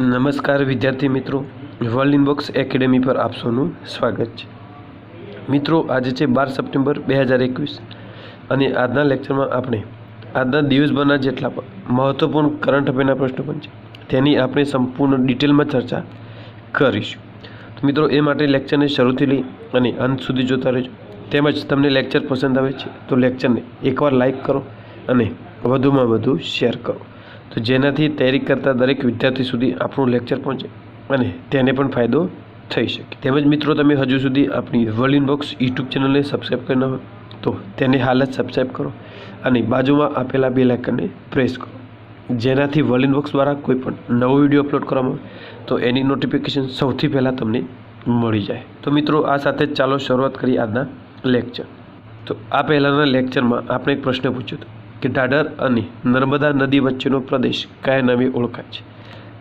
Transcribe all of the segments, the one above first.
નમસ્કાર વિદ્યાર્થી મિત્રો. વર્લ્ડ ઇનબોક્સ એકેડેમી પર આપ સ્વાગત છે. મિત્રો, આજે છે બાર સપ્ટેમ્બર બે હજાર એકવીસ અને આજના લેક્ચરમાં આપણે આજના દિવસભરના જેટલા પણ મહત્ત્વપૂર્ણ કરંટ અફેરના પ્રશ્નો પણ છે. તેની આપણે સંપૂર્ણ ડિટેલમાં ચર્ચા કરીશું. તો મિત્રો, એ માટે લેક્ચરને શરૂથી લઈ અને અંત સુધી જોતા રહેજો. તેમજ તમને લેક્ચર પસંદ આવે છે, તો લેક્ચરને એકવાર લાઈક કરો અને વધુમાં વધુ શેર કરો. તો જેનાથી તૈયારી કરતા દરેક વિદ્યાર્થી સુધી આપણું લેક્ચર પહોંચે અને તેને પણ ફાયદો થઈ શકે. તેમજ મિત્રો, તમે હજુ સુધી આપણી વર્લ્ડ ઇનબોક્સ યુટ્યુબ ચેનલને સબસ્ક્રાઈબ કરી ન હોય, તો તેને હાલ જ સબસ્ક્રાઈબ કરો અને બાજુમાં આપેલા બે લાઇકનને પ્રેસ કરો. જેનાથી વર્લ્ડ ઇનબોક્સ દ્વારા કોઈ પણ નવો વીડિયો અપલોડ કરવામાં આવે, તો એની નોટિફિકેશન સૌથી પહેલાં તમને મળી જાય. તો મિત્રો, આ સાથે ચાલો શરૂઆત કરીએ આજના લેક્ચર. તો આ પહેલાંના લેક્ચરમાં આપણે એક પ્રશ્ન પૂછ્યો હતો. કે ઢાઢર અને નર્મદા નદી વચ્ચેનો પ્રદેશ કયા નામે ઓળખાય છે.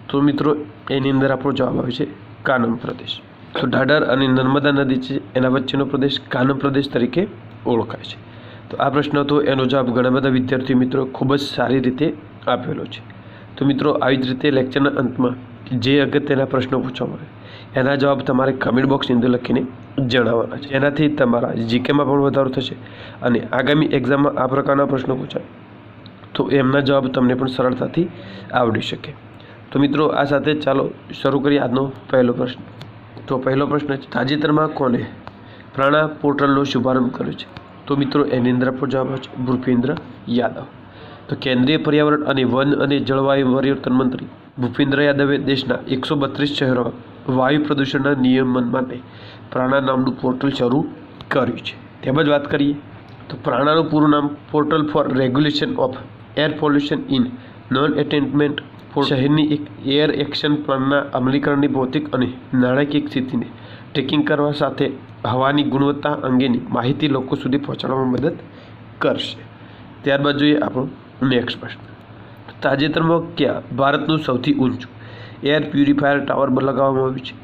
તો મિત્રો, એની અંદર આપણો જવાબ આવે છે કાનમ પ્રદેશ. તો ઢાઢર અને નર્મદા નદી છે, એના વચ્ચેનો પ્રદેશ કાનમ પ્રદેશ તરીકે ઓળખાય છે. તો આ પ્રશ્ન હતો, એનો જવાબ ઘણા બધા વિદ્યાર્થી મિત્રો ખૂબ જ સારી રીતે આપેલો છે. તો મિત્રો, આવી જ રીતે લેક્ચરના અંતમાં જે અગત્યના પ્રશ્નો પૂછવામાં આવે એના જવાબ તમારે કમેન્ટ બોક્સની અંદર લખીને જણાવવાના છે. એનાથી તમારા જીકેમાં પણ વધારો થશે અને આગામી એક્ઝામમાં આ પ્રકારના પ્રશ્નો પૂછાય. તો એમના જવાબ તમને પણ સરળતાથી આવડી શકે. તો મિત્રો, આ સાથે ચાલો શરૂ કરીએ આજનો પહેલો પ્રશ્ન. તો પહેલો પ્રશ્ન છે, તાજેતરમાં કોને પ્રાણા પોર્ટલનો શુભારંભ કર્યો છે? તો મિત્રો એની અંદર આપણો જવાબ છે ભૂપેન્દ્ર યાદવ. તો કેન્દ્રીય પર્યાવરણ અને વન અને જળવાયુ પરિવર્તન મંત્રી ભૂપેન્દ્ર યાદવે દેશના એકસો બત્રીસ શહેરોમાં વાયુ પ્રદૂષણના નિયમન માટે પ્રાણા નામનું પોર્ટલ શરૂ કર્યું છે. તેમજ વાત કરીએ તો પ્રાણાનું પૂરું નામ portal for regulation of air pollution in non attainment શહેરની એક એર એક્શન પ્લાનના અમલીકરણની ભૌતિક અને નાણાકીય સ્થિતિને ટ્રેકિંગ કરવા સાથે હવાની ગુણવત્તા અંગેની માહિતી લોકો સુધી પહોંચાડવામાં મદદ કરશે. ત્યારબાદ જોઈએ આપણો નેક્સ્ટ પ્રશ્ન. તાજેતરમાં ક્યાં? ભારતનું સૌથી ઊંચું એર પ્યુરિફાયર ટાવર લગાવવામાં આવ્યું છે.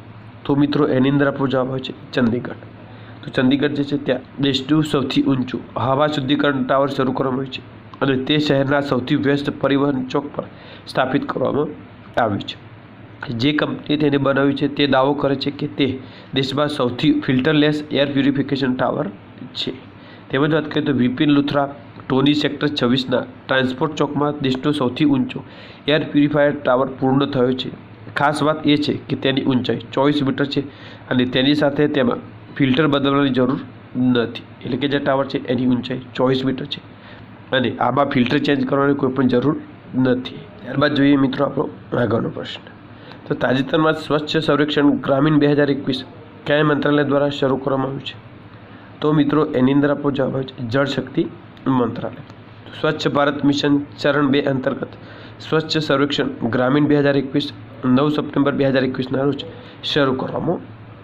તો મિત્રો, એની અંદર આપણો આવે છે ચંદીગઢ. તો ચંદીગઢ જે છે, ત્યાં દેશનું સૌથી ઊંચું હવા શુદ્ધિકરણ ટાવર શરૂ કરવામાં આવ્યું છે અને તે શહેરના સૌથી વ્યસ્ત પરિવહન ચોક પર સ્થાપિત કરવામાં આવ્યું છે. જે કંપની તેને બનાવ્યું છે, તે દાવો કરે છે કે તે દેશમાં સૌથી ફિલ્ટરલેસ એર પ્યુરિફિકેશન ટાવર છે. તેમજ વાત કરીએ તો વિપિન લુથરા ટોની સેક્ટર છવ્વીસના ટ્રાન્સપોર્ટ ચોકમાં દેશનો સૌથી ઊંચો એર પ્યુરિફાયર ટાવર પૂર્ણ થયો છે. ખાસ વાત એ છે કે તેની ઊંચાઈ ચોવીસ મીટર છે અને તેની સાથે તેમાં ફિલ્ટર બદલવાની જરૂર નથી. એટલે કે જે ટાવર છે એની ઊંચાઈ ચોવીસ મીટર છે. અને આમાં ફિલ્ટર ચેન્જ કરવાની કોઈ પણ જરૂર નથી. ત્યારબાદ જોઈએ મિત્રો આપણો આગળનો પ્રશ્ન. તો તાજેતરમાં સ્વચ્છ સંરક્ષણ ગ્રામીણ બે હજાર એકવીસ કયા મંત્રાલય દ્વારા શરૂ કરવામાં આવ્યું છે? તો મિત્રો એની અંદર આપણો જવાબ આવે છે જળશક્તિ મંત્રાલય. સ્વચ્છ ભારત મિશન ચરણ બે અંતર્ગત સ્વચ્છ સર્વેક્ષણ ગ્રામીણ બે હજાર એકવીસ નવ સપ્ટેમ્બર બે હજાર એકવીસના રોજ શરૂ કરવામાં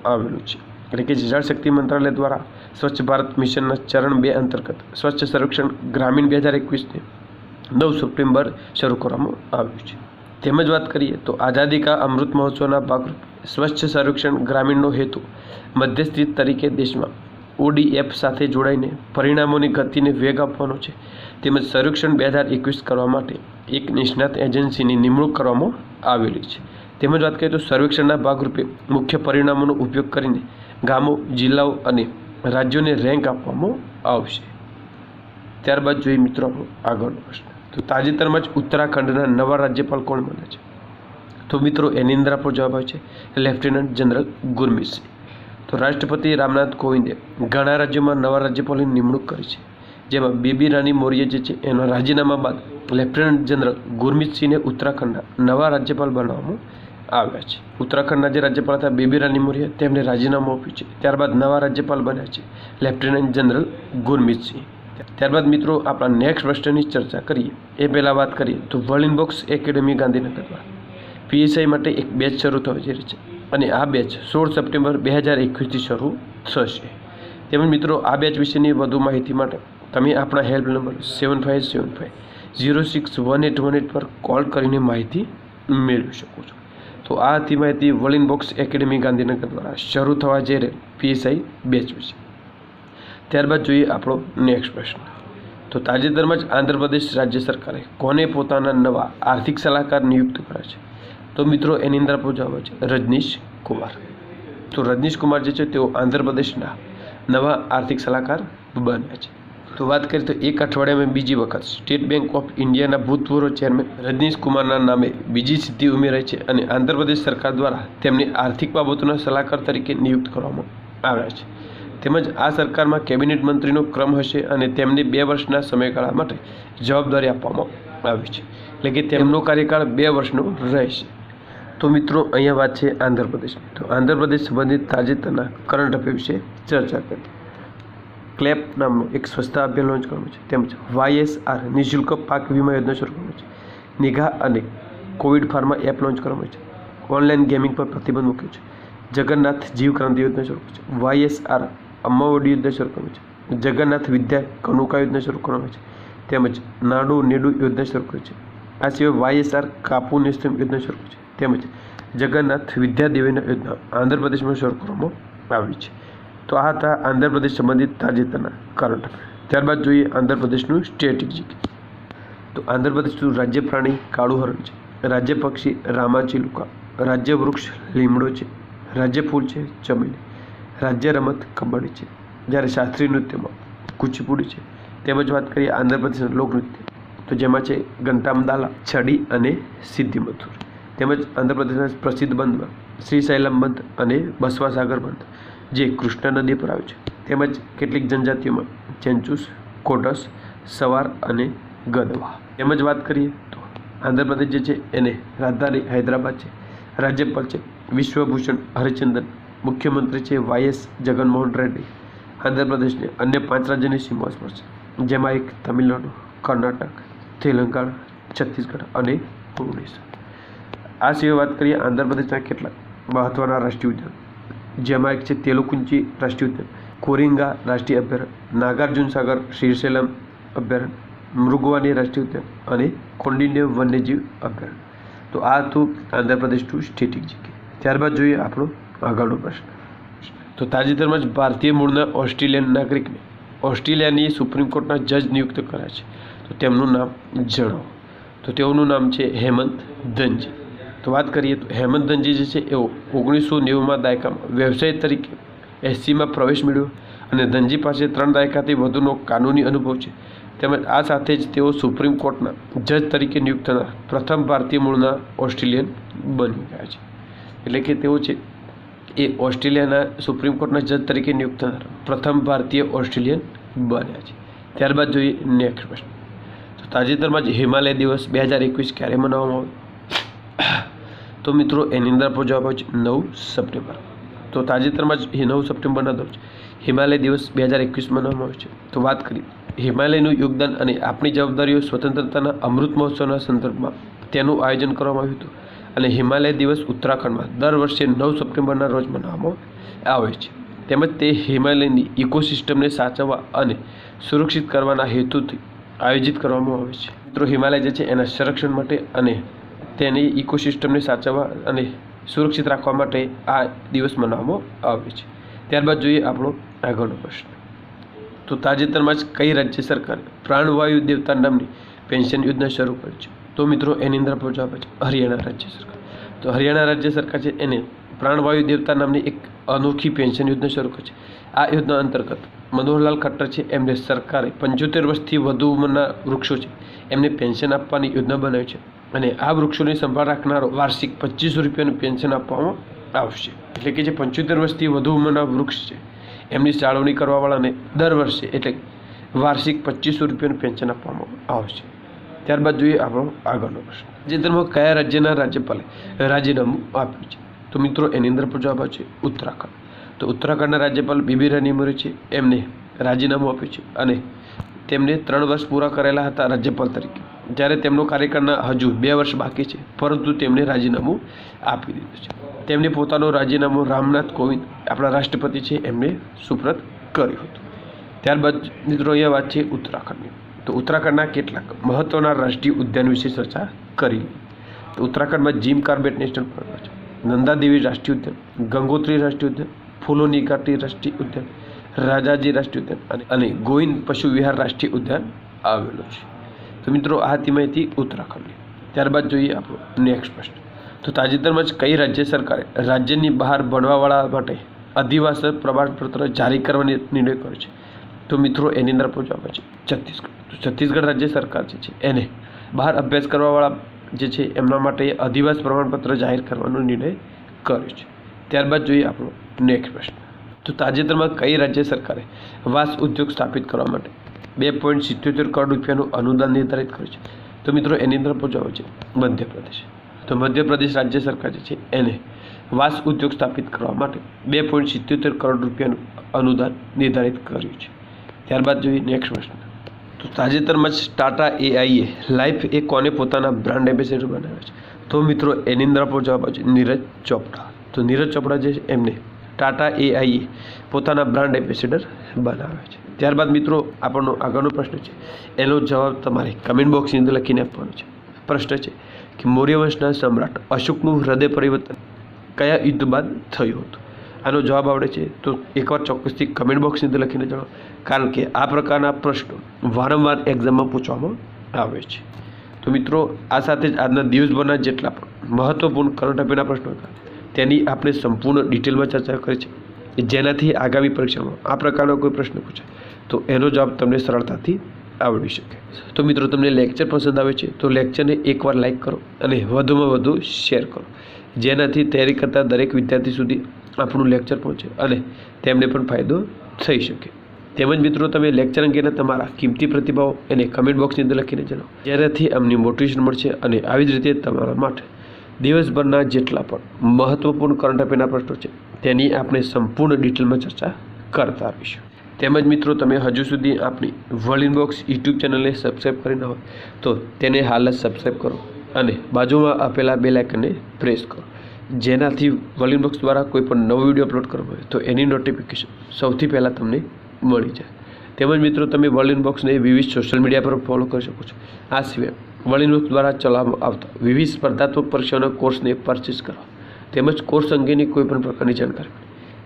આવેલું છે. એટલે કે જળશક્તિ મંત્રાલય દ્વારા સ્વચ્છ ભારત મિશનના ચરણ બે અંતર્ગત સ્વચ્છ સર્વેક્ષણ ગ્રામીણ બે હજાર એકવીસને નવ સપ્ટેમ્બર શરૂ કરવામાં આવ્યું છે. તેમજ વાત કરીએ તો આઝાદી કા અમૃત મહોત્સવના ભાગરૂપે સ્વચ્છ સર્વેક્ષણ ગ્રામીણનો હેતુ મધ્યસ્થી તરીકે દેશમાં ઓડીએફ સાથે જોડાઈને પરિણામોની ગતિને વેગ આપવાનો છે. તેમજ સર્વેક્ષણ બે હજાર એકવીસ કરવા માટે એક નિષ્ણાત એજન્સીની નિમણૂક કરવામાં આવેલી છે. તેમજ વાત કરીએ તો સર્વેક્ષણના ભાગરૂપે મુખ્ય પરિણામોનો ઉપયોગ કરીને ગામો, જિલ્લાઓ અને રાજ્યોને રેન્ક આપવામાં આવશે. ત્યારબાદ જોઈએ મિત્રો આગળનો પ્રશ્ન. તો તાજેતરમાં જ ઉત્તરાખંડના નવા રાજ્યપાલ કોણ બને છે? તો મિત્રો, એની અંદર આપણો જવાબ આવે છે, લેફ્ટનન્ટ જનરલ ગુરમીત સિંહ. રાષ્ટ્રપતિ રામનાથ કોવિંદે ઘણા રાજ્યોમાં નવા રાજ્યપાલની નિમણૂક કરી છે. જેમાં બેબી રાની મૌર્ય જે છે, એના રાજીનામા બાદ લેફ્ટનન્ટ જનરલ ગુરમીતસિંહને ઉત્તરાખંડના નવા રાજ્યપાલ બનાવવામાં આવ્યા છે. ઉત્તરાખંડના જે રાજ્યપાલ હતા, બેબી રાની મૌર્ય, તેમને રાજીનામું આપ્યું છે. ત્યારબાદ નવા રાજ્યપાલ બન્યા છે, લેફ્ટનન્ટ જનરલ ગુરમીતસિંહ ત્યારબાદ મિત્રો, આપણા નેક્સ્ટ પ્રશ્નની ચર્ચા કરીએ. એ પહેલાં વાત કરીએ તો વર્લ્ડ ઇનબોક્સ એકેડેમી ગાંધીનગરમાં પીએસઆઈ માટે એક બેચ શરૂ થવા જઈ રહી છે. અને આ બેચ સોળ સપ્ટેમ્બર બે હજાર એકવીસથી શરૂ થશે. તેમજ મિત્રો, આ બેચ વિશેની વધુ માહિતી માટે તમે આપણા help number seven five seven five zero six one eight one eight પર કોલ કરીને માહિતી મેળવી શકો છો. તો આ હતી માહિતી વર્લ્ડ બોક્સ એકેડેમી ગાંધીનગર દ્વારા શરૂ થવા જઈ રહેલ પીએસઆઈ બેચ વિશે. ત્યારબાદ જોઈએ આપણો નેક્સ્ટ પ્રશ્ન. તો તાજેતરમાં જ આંધ્રપ્રદેશ રાજ્ય સરકારે કોને પોતાના નવા આર્થિક સલાહકાર નિયુક્ત કર્યા છે? તો મિત્રો, એની અંદર જવાબ છે રજનીશ કુમાર. તો રજનીશ કુમાર જે છે, તેઓ આંધ્રપ્રદેશના નવા આર્થિક સલાહકાર બન્યા છે. તો વાત કરીએ તો એક અઠવાડિયામાં બીજી વખત સ્ટેટ બેંક ઓફ ઇન્ડિયાના ભૂતપૂર્વ ચેરમેન રજનીશ કુમારના નામે બીજી સિદ્ધિ ઉમેરાઈ છે અને આંધ્રપ્રદેશ સરકાર દ્વારા તેમને આર્થિક બાબતોના સલાહકાર તરીકે નિયુક્ત કરવામાં આવ્યા છે. તેમજ આ સરકારમાં કેબિનેટ મંત્રીનો ક્રમ હશે અને તેમને બે વર્ષના સમયગાળા માટે જવાબદારી આપવામાં આવી છે. એટલે કે તેમનો કાર્યકાળ બે વર્ષનો રહેશે. તો મિત્રો, અહીંયા વાત છે આંધ્રપ્રદેશ તો આંધ્રપ્રદેશ સંબંધિત તાજેતરના કરંટ અફેર વિશે ચર્ચા કરી. ક્લેપ નામનો એક સ્વચ્છતા અભિયાન લોન્ચ કરવામાં છે. તેમજ વાયએસઆર નિઃશુલ્ક પાક વીમા યોજના શરૂ કરવામાં છે. નિઘા અને કોવિડ ફાર્મા એપ લોન્ચ કરવામાં છે. ઓનલાઈન ગેમિંગ પર પ્રતિબંધ મૂક્યો છે. જગન્નાથ જીવ ક્રાંતિ યોજના શરૂ કરી છે. વાયએસઆર અમ્માવડી યોજના શરૂ કરવામાં છે. જગન્નાથ વિદ્યા કનુકા યોજના શરૂ કરવામાં છે. તેમજ નાડુ નેડુ યોજના શરૂ કરી છે. આ સિવાય વાયએસઆર કાપુ નેસ્તમ યોજના શરૂ કરી છે. તેમજ જગન્નાથ વિદ્યાદેવીના યોજના આંધ્રપ્રદેશમાં શરૂ કરવામાં આવી છે. તો આ હતા આંધ્રપ્રદેશ સંબંધિત તાજેતરના કરંટ ત્યારબાદ જોઈએ આંધ્રપ્રદેશનું સ્ટ્રેટેજિક તો આંધ્રપ્રદેશનું રાજ્ય પ્રાણી કાળું હરણ છે. રાજ્ય પક્ષી રામાચીલુકા રાજ્ય વૃક્ષ લીમડો છે. રાજ્ય ફૂલ છે ચમેલી. રાજ્ય રમત કબડ્ડી છે. જ્યારે શાસ્ત્રીય નૃત્યમાં કુચીપુડી છે. તેમજ વાત કરીએ આંધ્રપ્રદેશના લોકનૃત્ય. તો જેમાં છે ઘંટામદાલા છડી અને સિદ્ધિ મથુર તેમજ આંધ્રપ્રદેશના પ્રસિદ્ધ બંધમાં શ્રીશૈલમ બંધ અને બસવાસાગર બંધ, જે કૃષ્ણા નદી પર આવે છે. તેમજ કેટલીક જનજાતિઓમાં ચેન્ચુસ, કોટસ, સવાર અને ગદવા તેમજ વાત કરીએ તો આંધ્રપ્રદેશ જે છે એને રાજધાની હૈદરાબાદ છે. રાજ્યપાલ છે વિશ્વભૂષણ હરિચંદન, મુખ્યમંત્રી છે વાયએસ જગનમોહન રેડ્ડી. આંધ્રપ્રદેશને અન્ય પાંચ રાજ્યની સીમા સ્પર્શે જેમાં એક તમિલનાડુ, કર્ણાટક, તેલંગાણા, છત્તીસગઢ અને ઓડિશા આ સિવાય વાત કરીએ આંધ્રપ્રદેશના કેટલાક મહત્ત્વના રાષ્ટ્રીય ઉદ્યાન. જેમાં એક છે તેલુકુંચી રાષ્ટ્રીય ઉદ્યાન, કોરિંગા રાષ્ટ્રીય અભયારણ્ય, નાગાર્જુન સાગર શ્રીશૈલમ અભયારણ્ય, મૃગવાની રાષ્ટ્રીય ઉદ્યાન અને કોંડિન્ય વન્યજીવ અભયારણ્ય. તો આ હતું આંધ્રપ્રદેશ ટુ સ્ટેટિક જીકે ત્યારબાદ જોઈએ આપણો આગળનો પ્રશ્ન. તો તાજેતરમાં જ ભારતીય મૂળના ઓસ્ટ્રેલિયન નાગરિકને ઓસ્ટ્રેલિયાની સુપ્રીમ કોર્ટના જજ નિયુક્ત કર્યા છે. તો તેમનું નામ જણાવો. તો તેઓનું નામ છે હેમંત ધનજી તો વાત કરીએ તો હેમંત ધનજી જે છે એઓ ઓગણીસો નેવુંમાં દાયકામાં વ્યવસાય તરીકે એસસીમાં પ્રવેશ મેળવ્યો અને ધનજી પાસે ત્રણ દાયકાથી વધુનો કાનૂની અનુભવ છે. તેમજ આ સાથે જ તેઓ સુપ્રીમ કોર્ટના જજ તરીકે નિયુક્ત થનાર પ્રથમ ભારતીય મૂળના ઓસ્ટ્રેલિયન બની ગયા છે. એટલે કે તેઓ છે, એ ઓસ્ટ્રેલિયાના સુપ્રીમ કોર્ટના જજ તરીકે નિયુક્ત થનાર પ્રથમ ભારતીય ઓસ્ટ્રેલિયન બન્યા છે. ત્યારબાદ જોઈએ નેક્સ્ટ પ્રશ્ન. તો તાજેતરમાં જ હિમાલય દિવસ બે હજાર એકવીસ ક્યારે મનાવવામાં આવ્યો? તો મિત્રો એની અંદર આપણો જવાબ આવે છે નવ સપ્ટેમ્બર. તો તાજેતરમાં જ નવ સપ્ટેમ્બરના રોજ હિમાલય દિવસ બે હજાર એકવીસ મનાવવામાં આવે છે. તો વાત કરીએ. હિમાલયનું યોગદાન અને આપણી જવાબદારીઓ સ્વતંત્રતાના અમૃત મહોત્સવના સંદર્ભમાં તેનું આયોજન કરવામાં આવ્યું હતું. અને હિમાલય દિવસ ઉત્તરાખંડમાં દર વર્ષે નવ સપ્ટેમ્બરના રોજ મનાવવામાં આવે છે. તેમજ તે હિમાલયની ઇકોસિસ્ટમને સાચવવા અને સુરક્ષિત કરવાના હેતુથી આયોજિત કરવામાં આવે છે. મિત્રો, હિમાલય જે છે, એના સંરક્ષણ માટે અને તેની ઇકોસિસ્ટમને સાચવવા અને સુરક્ષિત રાખવા માટે આ દિવસ મનાવવામાં આવે છે. ત્યારબાદ જોઈએ આપણો આગળનો પ્રશ્ન. તો તાજેતરમાં જ કઈ રાજ્ય સરકારે પ્રાણવાયુ દેવતા નામની પેન્શન યોજના શરૂ કરી છે? તો મિત્રો, એની અંદર આપણો જવાબ છે હરિયાણા રાજ્ય સરકાર. તો હરિયાણા રાજ્ય સરકાર છે એને પ્રાણવાયુ દેવતા નામની એક અનોખી પેન્શન યોજના શરૂ કરી છે. આ યોજના અંતર્ગત મનોહરલાલ ખટ્ટર છે, એમને સરકારે પંચોતેર વર્ષથી વધુ ઉંમરના વૃક્ષો છે, એમને પેન્શન આપવાની યોજના બનાવી છે. અને આ વૃક્ષોની સંભાળ રાખનારો વાર્ષિક પચીસો રૂપિયાનું પેન્શન આપવામાં આવશે. એટલે કે જે પંચોતેર વર્ષથી વધુ ઉંમરના વૃક્ષ છે, એમની જાળવણી કરવાવાળાને દર વર્ષે એટલે વાર્ષિક પચીસો રૂપિયાનું પેન્શન આપવામાં આવશે. ત્યારબાદ જોઈએ આપણો આગળનો પ્રશ્ન. તાજેતરમાં કયા રાજ્યના રાજ્યપાલે રાજીનામું આપ્યું છે? તો મિત્રો, એની અંદર પણ જવાબ છે ઉત્તરાખંડ. તો ઉત્તરાખંડના રાજ્યપાલ બીબી રાની મોરી છે, એમને રાજીનામું આપ્યું છે અને તેમને ત્રણ વર્ષ પૂરા કરેલા હતા રાજ્યપાલ તરીકે. જ્યારે તેમનો કાર્યકાળના હજુ બે વર્ષ બાકી છે, પરંતુ તેમણે રાજીનામું આપી દીધું છે. તેમણે પોતાનું રાજીનામું રામનાથ કોવિંદ, આપણા રાષ્ટ્રપતિ છે, એમને સુપ્રત કર્યું હતું. ત્યારબાદ મિત્રો અહીંયા વાત છે ઉત્તરાખંડની. તો ઉત્તરાખંડના કેટલાક મહત્ત્વના રાષ્ટ્રીય ઉદ્યાન વિશે ચર્ચા કરી. તો ઉત્તરાખંડમાં જીમ કાર્બેટ નેશનલ પાર્ક છે. નંદાદેવી રાષ્ટ્રીય ઉદ્યાન, ગંગોત્રી રાષ્ટ્રીય ઉદ્યાન, ફૂલોની ઘાટી રાષ્ટ્રીય ઉદ્યાન, રાજાજી રાષ્ટ્રીય ઉદ્યાન અને ગોવિંદ પશુ વિહાર રાષ્ટ્રીય ઉદ્યાન આવેલું છે. તો મિત્રો, આ હતી માહિતી ઉત્તરાખંડની ત્યારબાદ જોઈએ આપણું નેક્સ્ટ પ્રશ્ન. તો તાજેતરમાં જ કઈ રાજ્ય સરકારે રાજ્યની બહાર ભણવાવાળા માટે અધિવાસર પ્રમાણપત્ર જારી કરવાની નિર્ણય કર્યો છે? તો મિત્રો, એની અંદર પહોંચવા છે છત્તીસગઢ. તો છત્તીસગઢ રાજ્ય સરકાર જે છે, એને બહાર અભ્યાસ કરવાવાળા જે છે, એમના માટે અધિવાસ પ્રમાણપત્ર જાહેર કરવાનો નિર્ણય કર્યો છે. ત્યારબાદ જોઈએ આપણો નેક્સ્ટ પ્રશ્ન. તો તાજેતરમાં કઈ રાજ્ય સરકારે વાસ ઉદ્યોગ સ્થાપિત કરવા માટે બે પોઈન્ટ સિત્યોતેર કરોડ રૂપિયાનું અનુદાન નિર્ધારિત કર્યું છે. તો મિત્રો એની અંદર પહોંચાવે છે મધ્યપ્રદેશ. તો મધ્યપ્રદેશ રાજ્ય સરકાર જે છે એને વાસ ઉદ્યોગ સ્થાપિત કરવા માટે બે પોઈન્ટ સિત્યોતેર કરોડ રૂપિયાનું અનુદાન નિર્ધારિત કર્યું છે. ત્યારબાદ જોઈએ નેક્સ્ટ પ્રશ્ન. તો તાજેતરમાં જ ટાટા એઆઈએ લાઈફ એ કોને પોતાના બ્રાન્ડ એમ્બેસેડર બનાવ્યા છે? તો મિત્રો એની અંદર પહોંચવા છે નીરજ ચોપડા. તો નીરજ ચોપડા જે છે એમને ટાટા એઆઈએ પોતાના બ્રાન્ડ એમ્બેસેડર બનાવ્યા છે. ત્યારબાદ મિત્રો, આપણનો આગળનો પ્રશ્ન છે. એનો જવાબ તમારે કમેન્ટ બોક્સની અંદર લખીને આપવાનો છે. પ્રશ્ન છે કે મૌર્ય વંશના સમ્રાટ અશોકનું હૃદય પરિવર્તન કયા યુદ્ધ બાદ થયું હતું? આનો જવાબ આવડે છે તો એકવાર ચોક્કસથી કમેન્ટ બોક્સની અંદર લખીને જણાવો. કારણ કે આ પ્રકારના પ્રશ્નો વારંવાર એક્ઝામમાં પૂછવામાં આવે છે. તો મિત્રો, આ સાથે જ આજના દિવસભરના જેટલા પણ મહત્ત્વપૂર્ણ કરંટ અફેરના પ્રશ્નો હતા તેની આપણે સંપૂર્ણ ડિટેલમાં ચર્ચા કરી છે જેનાથી આગામી પરીક્ષામાં આ પ્રકારનો કોઈ પ્રશ્ન પૂછાય. તો એનો જવાબ તમને સરળતાથી આવડી શકે. તો મિત્રો, તમને લેક્ચર પસંદ આવે છે, તો લેક્ચરને એકવાર લાઇક કરો અને વધુમાં વધુ શેર કરો. જેનાથી તૈયારી કરતા દરેક વિદ્યાર્થી સુધી આપણું લેક્ચર પહોંચે અને તેમને પણ ફાયદો થઈ શકે. તેમજ મિત્રો, તમે લેક્ચર અંગેના તમારા કિંમતી પ્રતિભાવો એને કમેન્ટ બોક્સની અંદર લખીને જણાવો. જેનાથી અમને મોટિવેશન મળશે અને આવી જ રીતે તમારા માટે દિવસભરના જેટલા પણ મહત્ત્વપૂર્ણ કરંટ અફેરના પ્રશ્નો છે, તેની આપણે સંપૂર્ણ ડિટેલમાં ચર્ચા કરતા રહીશું. તેમજ મિત્રો, તમે હજુ સુધી આપણી વર્લ્ડ ઇનબોક્સ યુટ્યુબ ચેનલને સબસ્ક્રાઈબ કરી ન હોય, તો તેને હાલ જ સબસ્ક્રાઈબ કરો અને બાજુમાં આપેલા બે લાઇકનને પ્રેસ કરો. જેનાથી વર્લ્ડ ઇનબોક્સ દ્વારા કોઈ પણ નવો વીડિયો અપલોડ કરવો હોય, તો એની નોટિફિકેશન સૌથી પહેલાં તમને મળી જાય. તેમજ મિત્રો, તમે વર્લ્ડ ઇનબોક્સને વિવિધ સોશિયલ મીડિયા પર ફોલો કરી શકો છો. આ સિવાય ઇનબોક્સ દ્વારા ચલાવવામાં આવતા વિવિધ સ્પર્ધાત્મક પરીક્ષાઓના કોર્સને પરચેસ કરવા તેમજ કોર્સ અંગેની કોઈ પણ પ્રકારની જાણકારી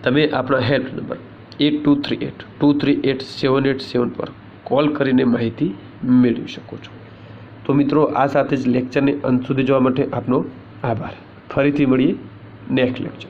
તમે આપણા help number eight two, three, eight, two, three, eight, seven eight, seven પર કોલ કરીને માહિતી મેળવી શકો છો. તો મિત્રો, આ સાથે જ લેક્ચરને અંત સુધી જોવા માટે આપનો આભાર. ફરીથી મળીએ નેક્સ્ટ લેક્ચર